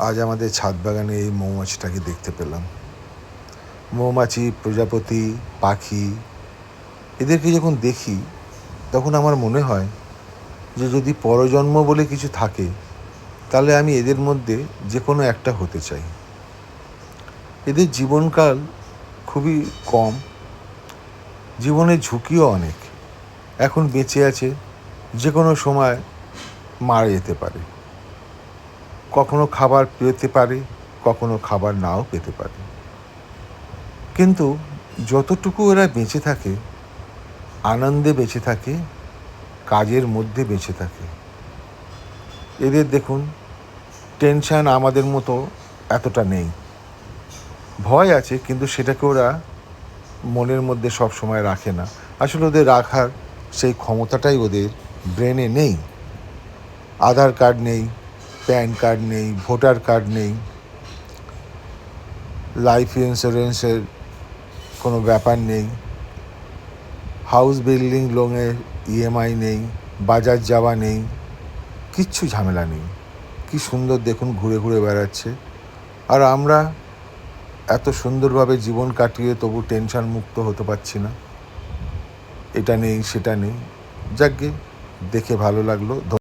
আজ আমাদের ছাদ বাগানে এই মৌমাছিটাকে দেখতে পেলাম। মৌমাছি, প্রজাপতি, পাখি, এদেরকে যখন দেখি, তখন আমার মনে হয় যে যদি পরজন্ম বলে কিছু থাকে, তাহলে আমি এদের মধ্যে যে কোনো একটা হতে চাই। এদের জীবনকাল খুবই কম, জীবনের ঝুঁকিও অনেক। এখন বেঁচে আছে যে কোনো সময় মারা যেতে পারে। কখনো খাবার পেতে পারে, কখনো খাবার নাও পেতে পারে। কিন্তু যতটুকু এরা বেঁচে থাকে, আনন্দে বেঁচে থাকে, কাজের মধ্যে বেঁচে থাকে, এদের দেখুন টেনশান আমাদের মতো এতটা নেই। ভয় আছে, কিন্তু সেটাকে ওরা মনের মধ্যে সব সময় রাখে না। আসলে ওদের রাখার সেই ক্ষমতাটাই ওদের ব্রেনে নেই। আধার কার্ড নেই প্যান কার্ড নেই, ভোটার কার্ড নেই লাইফ ইন্স্যুরেন্সের কোনো ব্যাপার নেই হাউস বিল্ডিং লোনের ইএমআই নেই, বাজার যাওয়া নেই, কিচ্ছু ঝামেলা নেই। কি সুন্দর দেখুন ঘুরে ঘুরে বেড়াচ্ছে। আর আমরা এত সুন্দরভাবে জীবন কাটিয়ে তবু টেনশন মুক্ত হতে পারছি না। এটা নেই, সেটা নেই। যাকগে দেখে ভালো লাগল।